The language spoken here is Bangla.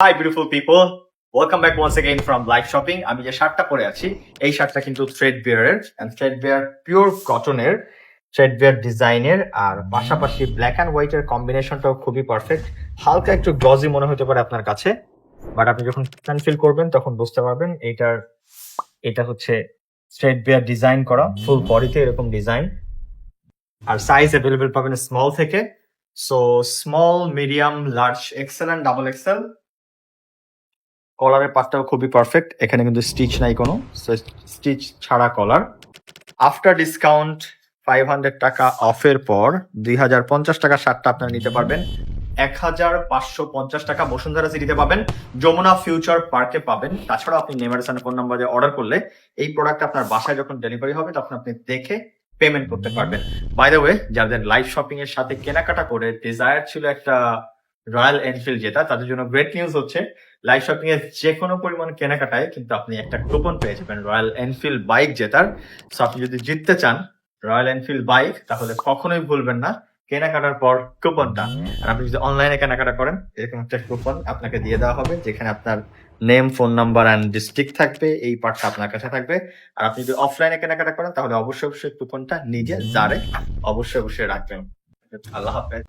Hi beautiful people welcome back once again from live shopping আমি যে শার্টটা পরে আছি, এই শার্টটা কিন্তু থ্রেড বিয়ারের এন্ড থ্রেড বিয়ার পিওর কটনের থ্রেড বিয়ার ডিজাইনের আর পাশাপাশি ব্ল্যাক অ্যান্ড হোয়াইটের কম্বিনেশনটাও খুবই পারফেক্ট হালকা একটু গ্লজি মনে হতে পারে আপনার কাছে বাট আপনি যখন ফিল করবেন, তখন বুঝতে পারবেন এইটার, এটা হচ্ছে থ্রেড বিয়ার ডিজাইন করা ফুল বডিতে এরকম ডিজাইন আর সাইজ অ্যাভেলেবেল পাবেন স্মল থেকে। So small medium large XL and double XL কলারের পার্টটাও খুবই পারফেক্ট এখানে কিন্তু স্টিচ নাই কোনো। স্টিচ ছাড়া collar. After discount five hundred টাকা অফের পর দুই হাজার পঞ্চাশ টাকা শার্টটা আপনারা নিতে পারবেন। এক হাজার পাঁচশো পঞ্চাশ টাকা বসুন্ধরা সিটিতে পাবেন। যমুনা ফিউচার পার্কে পাবেন। তাছাড়াও আপনি নেমারসানের ফোন নাম্বারে অর্ডার করলে এই প্রোডাক্ট আপনার বাসায় যখন ডেলিভারি হবে, তখন আপনি দেখে পেমেন্ট করতে পারবেন। বাই দ্য ওয়ে যাদের লাইভ শপিং এর সাথে কেনাকাটা করে ডিজায়ার ছিল একটা রয়্যাল এনফিল্ড জেতা। তাদের জন্য গ্রেট নিউজ হচ্ছে লাইভ শপিং এর যে কোনো পরিমাণ কেনাকাটায় কিন্তু আপনি একটা কুপন পেয়ে যাবেন, রয়্যাল এনফিল্ড বাইক জেতার। সো আপনি যদি জিততে চান রয়্যাল এনফিল্ড বাইক তাহলে কখনোই ভুলবেন না, কেনাকাটার পর কুপনটা আর আপনি যদি অনলাইনে কেনাকাটা করেন, এরকম একটা কুপন আপনাকে দিয়ে দেওয়া হবে, যেখানে আপনার name phone number and district থাকবে, এই পার্টটা আপনার কাছে থাকবে। আর আপনি যদি অফলাইনে কেনাকাটা করেন, তাহলে অবশ্যই অবশ্যই কুপনটা নিজে জারে অবশ্যই অবশ্যই রাখবেন। আল্লাহ হাফেজ।